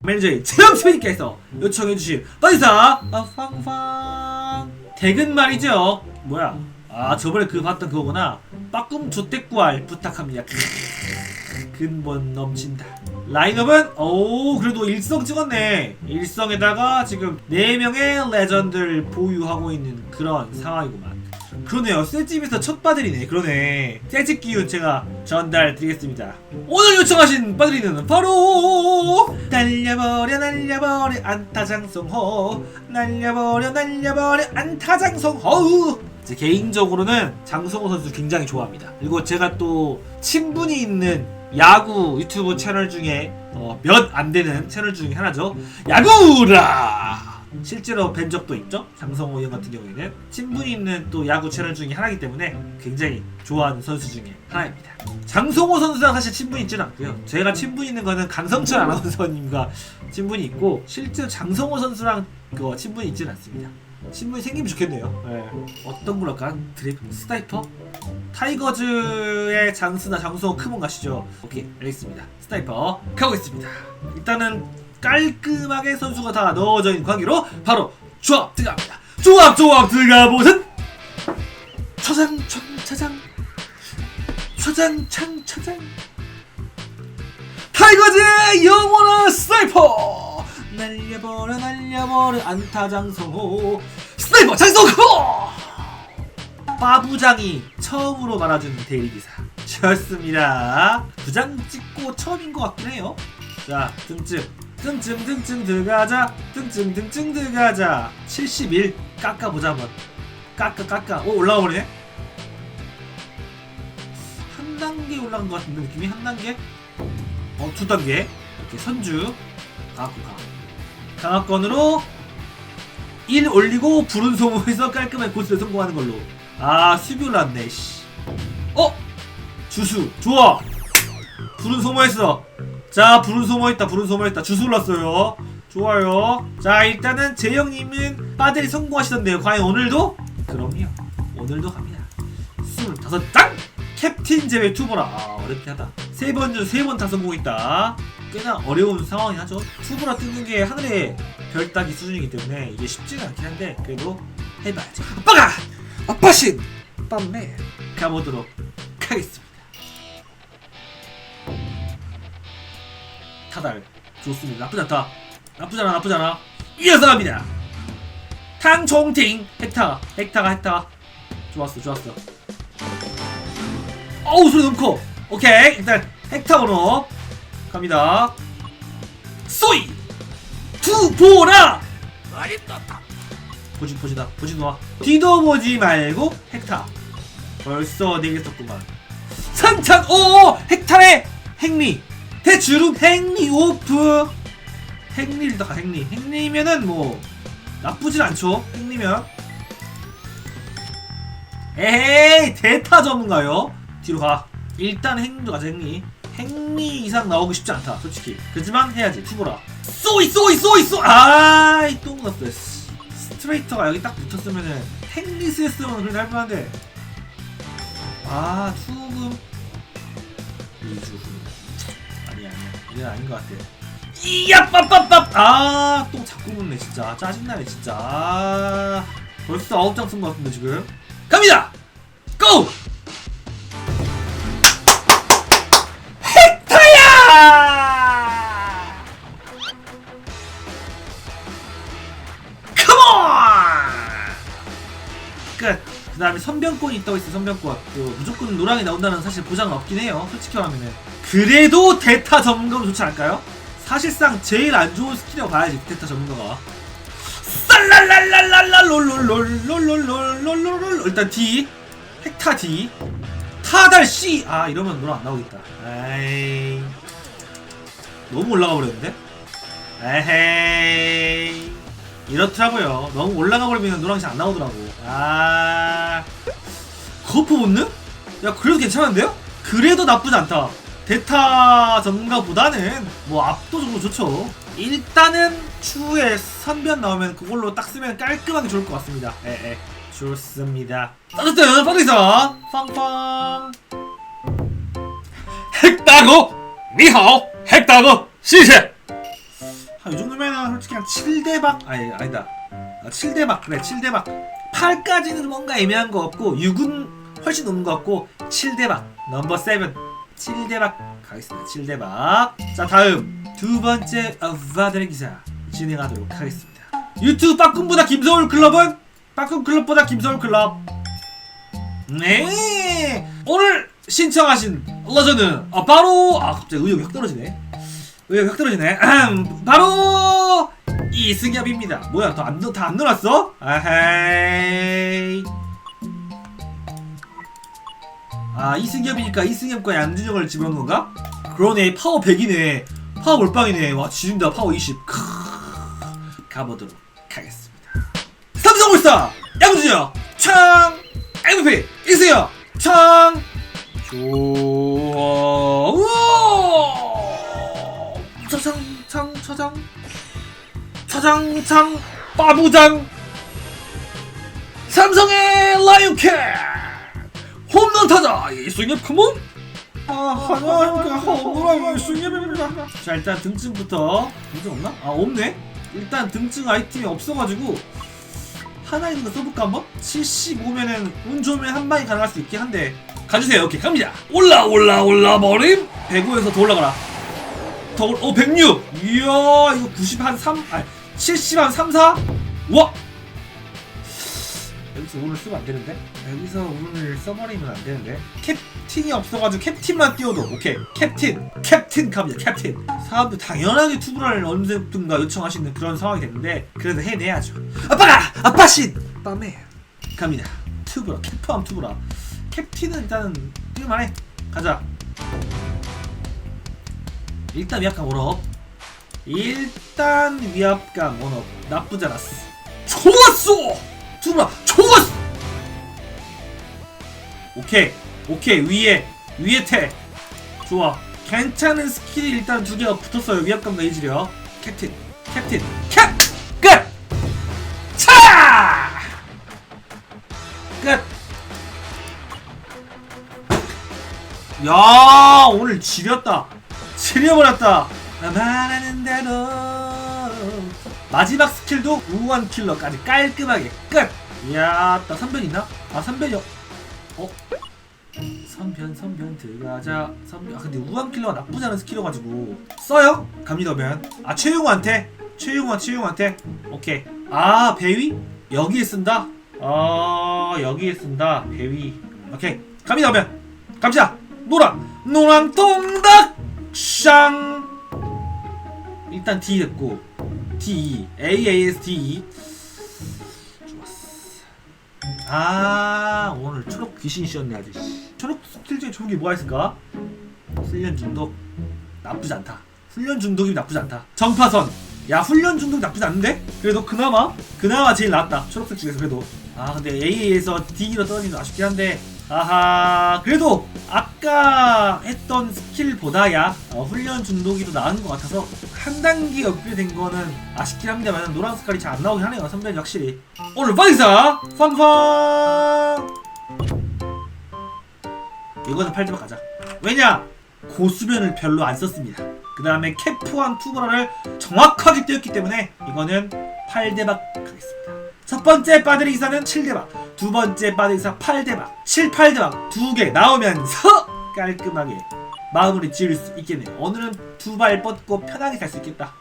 매니저의 최영수님께서 요청해주신 빠지사 아, 팡팡. 대근 말이죠. 뭐야? 아 저번에 그 봤던 그거구나. 빠꿈 조태꾸알 부탁합니다. 근본 넘친다. 라인업은? 오 그래도 일성 찍었네. 일성에다가 지금 4명의 레전드를 보유하고 있는 그런 상황이구만 그러네요. 쇠집에서 첫 바들이네. 그러네. 쇠집 기운 제가 전달 드리겠습니다. 오늘 요청하신 바들이는 바로 날려버려 날려버려 안타장성호. 날려버려 날려버려 안타장성호. 제 개인적으로는 장성호 선수 굉장히 좋아합니다. 그리고 제가 또 친분이 있는 야구 유튜브 채널 중에 어, 몇 안 되는 채널 중에 하나죠. 야구라 실제로 뵌 적도 있죠. 장성호 형 같은 경우에는 친분이 있는 또 야구 채널 중에 하나이기 때문에 굉장히 좋아하는 선수 중에 하나입니다. 장성호 선수랑 사실 친분이 있지는 않고요. 제가 친분 있는 거는 강성철 아나운서님과 친분이 있고 실제로 장성호 선수랑 그 친분이 있지는 않습니다. 친분이 생기면 좋겠네요. 네. 어떤 걸 할까? 드립 스나이퍼? 타이거즈의 장스나 장성호 크몬 가시죠. 오케이 알겠습니다. 스나이퍼 가보겠습니다. 일단은 깔끔하게 선수가 다 넣어져 있는 관계로 바로 조합 들어갑니다. 조합 조합 들어가보듯 초장창 차장 초장 창 차장. 타이거즈의 영원한 스나이퍼! 날려버려 날려버려 안타 장성호. 스나이퍼 장성호! 빠부장이 처음으로 말아주는 대리기사. 좋습니다. 부장 찍고 처음인 것 같긴 해요. 자 등증 등증 들어가자. 등증 들어가자. 71 깎아보자 한번. 깎아 깎아. 오 올라가 버리네. 한 단계 올라간 것 같은데 느낌이? 한 단계? 어두 단계. 이렇게 선주. 강압권 강 강압권으로 1 올리고 불은 소모해서 깔끔하게 고스를 성공하는 걸로. 아 수비 올랐네 씨. 어? 주수. 좋아. 불은 소모했어 자 불은 소모했다 불은 주수 올랐어요. 좋아요. 자 일단은 재영님은 빠들이 성공하시던데요. 과연 오늘도? 그럼요. 오늘도 갑니다. 25장 캡틴 제외 투보라. 아 어렵긴 하다. 세 번 중 세 번 다 성공했다. 꽤나 어려운 상황이 하죠. 투보라 뜨는 게 하늘의 별 따기 수준이기 때문에 이게 쉽지는 않긴 한데 그래도 해봐야죠. 아빠가! 아빠신 빰맨 가보도록 하겠습니다 타달 좋습니다. 나쁘지 않다. 나쁘잖아 나쁘잖아. 이어서 갑니다. 탕총팅 헥타 헥타가 헥타. 좋았어 좋았어. 어우 소리 너무 커. 오케이 일단 헥타으로 갑니다. 쏘이! 투보라! 보지 보지다 보지 놔 뒤도 보지 말고 헥타. 벌써 네개 썼구만. 산탄 오오 헥타네 행리 대주름 행리 오프. 행리를 가 행리? 행리면은 뭐 나쁘진 않죠. 행리면. 에헤이 대타 전문가요. 뒤로 가. 일단 행리도 가자 행리. 행리 이상 나오기 쉽지 않다 솔직히. 그지만 해야지 투보라. 쏘이 쏘이 쏘이 쏘 아이 또 묻었어. 씨. 스트레이터가 여기 딱 붙었으면은 행리스 했으면 그래도 할만한데. 아 투금. 이주후 아니야 이건 아닌 것 같아 이야 빠빠빠 아또 자꾸 묻네 진짜 짜증나네 진짜 아, 벌써 아홉 장 쓴 것 같은데 지금 갑니다 고 헥타야 컴온 끝. 그 다음에 선병권이 있다고 했어 선병권. 그 무조건 노랑이 나온다는 사실 보장은 없긴 해요. 솔직히 말하면은. 그래도 대타 전문가로 좋지 않을까요? 사실상 제일 안 좋은 스킬이라고 봐야지 대타 전문가가. 쌀랄랄랄랄라 롤롤롤롤롤롤롤롤 일단 D 헥타 D 타달 C 아 이러면 노랑 안 나오겠다. 에이 너무 올라가 버렸는데? 에헤이 이렇더라고요. 너무 올라가 버리면 노랑이 잘안 나오더라고. 아 거프 본능? 야 그래도 괜찮은데요? 그래도 나쁘지 않다. 대타 전문가보다는 뭐 압도적으로 좋죠. 일단은 추후에 선변 나오면 그걸로 딱 쓰면 깔끔하게 좋을 것 같습니다. 에, 에. 좋습니다. 어쨌든 빠르이사 빵빵. 핵다고 니하오! 핵다고 시세! 그냥 7대박. 아니 아니다. 아, 7대박. 그래 7대박. 8까지는 뭔가 애매한 거 같고 6은 훨씬 높은 거 같고 7대박. 넘버 7 7대박 가겠습니다. 7대박. 자 다음. 두 번째 어바드의 기사 진행하도록 하겠습니다. 유튜브 빠꿈보다 김서울 클럽은? 빠꿈 클럽보다 김서울 클럽. 네. 오늘 신청하신 러저는 아, 바로 아 갑자기 의욕이 확 떨어지네. 의욕이 확 떨어지네. 바로 이승엽입니다. 뭐야 더안다안 놀았어? 아헤이 아 이승엽이니까 이승엽과 양준혁을 집어넣은 건가? 그러네 파워 100이네. 파워 몰빵이네. 와 지준다 파워 20 크으, 가보도록 하겠습니다. 삼성물산 양준혁 창 MVP 이승엽 창 좋아 우와! 차장 창 차장. 차장 창 빠부장. 삼성의 라이온캣 홈런 타자 이승엽 컴온 아 하나님께 홈런 이승엽입니다 자 일단 등증부터 등증 없나? 아 없네 일단 등증 아이템이 없어가지고 하나 있는 거 써볼까 한번? 75면은 운 좋으면 한 방에 가능할 수 있긴 한데 가주세요 오케이 갑니다 올라 올라 올라 버림 105에서 더 올라가라 더 올, 어, 106! 이야, 이거 90 한 3, 아니, 70 한 3, 4? 와! 운을 쓰면 안 되는데? 여기서 운을 써버리면 안 되는데? 캡틴이 없어가지고 캡틴만 띄워도, 오케이. 캡틴! 캡틴 갑니다, 캡틴! 사람들 당연하게 투브라를 언제든가 요청하시는 그런 상황이 됐는데, 그래도 해내야죠. 아빠가! 아빠신! 빰에! 갑니다. 투브라, 캡프함 투브라. 캡틴은 일단은 띄울만해. 가자. 일단 위압감 원업 일단 위압감 원업 나쁘지 않았어 좋았어 두라 좋았어 오케이 오케이 위에 위에 태. 좋아. 괜찮은 스킬이 일단 두 개가 붙었어요. 위압감과 이지력 캡틴 캡틴 캡 끝! 차! 끝! 야 오늘 지렸다. 지려버렸다. 말하는 대로 마지막 스킬도 우한 킬러까지 깔끔하게. 끝! 이야 나 선변 있나? 아 선변이 어? 어? 선변 선변 들어가자. 선변. 아 근데 우한 킬러가 나쁘지 않은 스킬이어가지고. 써요? 갑니다 그러면. 아 최용호한테? 최용호 최용호한테? 오케이. 아 배위? 여기에 쓴다? 아 여기에 쓴다. 배위. 오케이. 갑니다 그러면. 갑시다. 노랑. 노랑 동닭! 샹! 일단 D 됐고 D AAS D 좋았어 아 오늘 초록 귀신이 씌었네 아주 씨. 초록 스킬 중에 좋은 게 뭐가 있을까? 훈련 중독 나쁘지 않다. 훈련 중독이 나쁘지 않다. 정파선. 야 훈련 중독 나쁘지 않은데? 그래도 그나마 그나마 제일 낫다. 초록색 중에서 그래도. 아 근데 A에서 D로 떨어지는 건 아쉽긴 한데 아하 그래도 아까 했던 스킬보다야 어, 훈련 중독이 더 나은 것 같아서 한 단계 업그레이드 된 거는 아쉽긴 합니다만 노란 색깔이 잘 안 나오긴 하네요 선배님. 확실히 오늘 파이사 팡팡 이거는 8대박 가자. 왜냐? 고수변을 별로 안 썼습니다. 그 다음에 캐프한 투브라를 정확하게 띄웠기 때문에 이거는 8대박 가겠습니다. 첫 번째 빠드리 기사는 7대박 두 번째 빠드리 기사 8대박 7, 8대박 두개 나오면서 깔끔하게 마무리 지을 수 있겠네요. 오늘은 두 발 뻗고 편하게 갈 수 있겠다